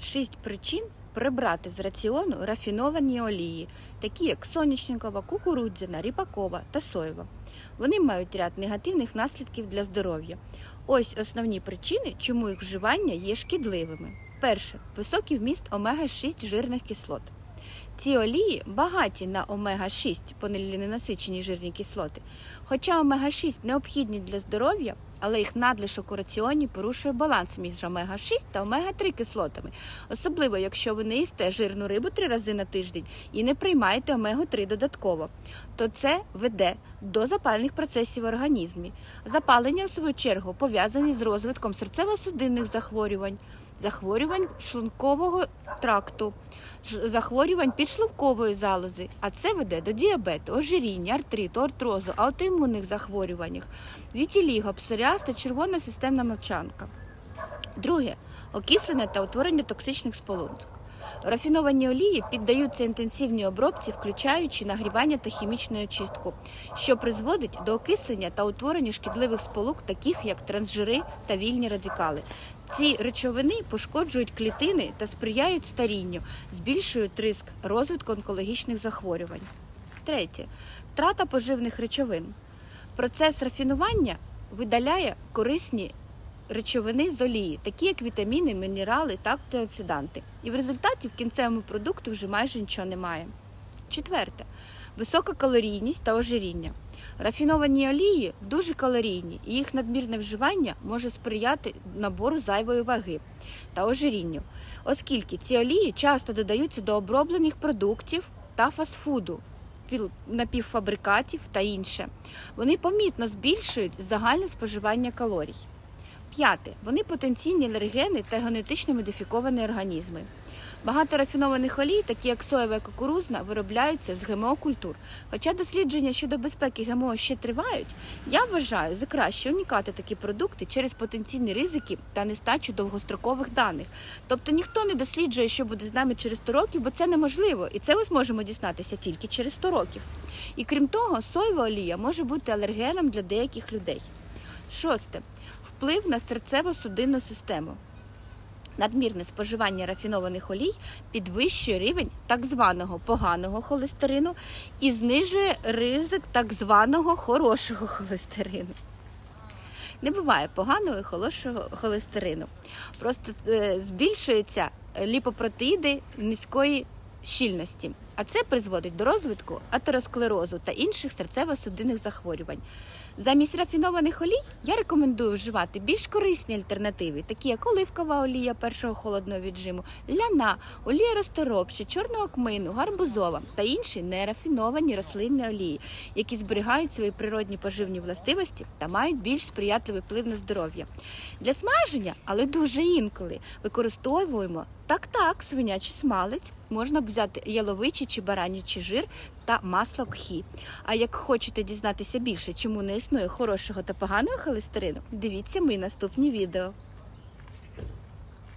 Шість причин прибрати з раціону рафіновані олії, такі як соняшникова, кукурудзяна, ріпакова та соєва. Вони мають ряд негативних наслідків для здоров'я. Ось основні причини, чому їх вживання є шкідливими. Перше високий вміст омега-6 жирних кислот. Ці олії багаті на омега-6 понеліненасичені жирні кислоти. Хоча омега-6 необхідні для здоров'я, але їх надлишок у раціоні порушує баланс між омега-6 та омега-3 кислотами, особливо якщо ви не їсте жирну рибу три рази на тиждень і не приймаєте омегу-3 додатково, то це веде до запальних процесів в організмі. Запалення, в свою чергу, пов'язані з розвитком серцево-судинних захворювань, захворювань шлункового тракту, захворювань підшлункової залози, а це веде до діабету, ожиріння, артриту, артрозу, аутоімунних захворюваннях, вітіліго, псоріаз та червона системна мовчанка. Друге окислення та утворення токсичних сполучок. Рафіновані олії піддаються інтенсивній обробці, включаючи нагрівання та хімічну очистку, що призводить до окислення та утворення шкідливих сполук, таких як трансжири та вільні радикали. Ці речовини пошкоджують клітини та сприяють старінню, збільшують риск розвитку онкологічних захворювань. Третє втрата поживних речовин. Процес рафінування видаляє корисні речовини з олії, такі як вітаміни, мінерали та антиоксиданти. І в результаті в кінцевому продукту вже майже нічого немає. Четверте висока калорійність та ожиріння. Рафіновані олії дуже калорійні, і їх надмірне вживання може сприяти набору зайвої ваги та ожирінню, оскільки ці олії часто додаються до оброблених продуктів та фастфуду, напівфабрикатів та інше. Вони помітно збільшують загальне споживання калорій. П'яте. Вони потенційні алергени та генетично модифіковані організми. Багато рафінованих олій, такі як соєва і кукурузна, виробляються з ГМО-культур. Хоча дослідження щодо безпеки ГМО ще тривають, я вважаю за краще уникати такі продукти через потенційні ризики та нестачу довгострокових даних. Тобто ніхто не досліджує, що буде з нами через 100 років, бо це неможливо, і це ми зможемо дізнатися тільки через 100 років. І крім того, соєва олія може бути алергеном для деяких людей. Шосте. Вплив на серцево-судинну систему. Надмірне споживання рафінованих олій підвищує рівень так званого поганого холестерину і знижує ризик так званого хорошого холестерину. Не буває поганого і хорошого холестерину. Просто е, збільшуються ліпопротеїди низької щільності, а це призводить до розвитку атеросклерозу та інших серцево-судинних захворювань. Замість рафінованих олій я рекомендую вживати більш корисні альтернативи, такі як оливкова олія першого холодного віджиму, ляна, олія розторопші, чорного кмину, гарбузова та інші нерафіновані рослинні олії, які зберігають свої природні поживні властивості та мають більш сприятливий вплив на здоров'я. Для смаження, але дуже інколи, використовуємо так-так, свинячий смалець, можна взяти чи баранячий жир та масло кхі. А як хочете дізнатися більше, чому не існує хорошого та поганого холестерину, дивіться мої наступні відео.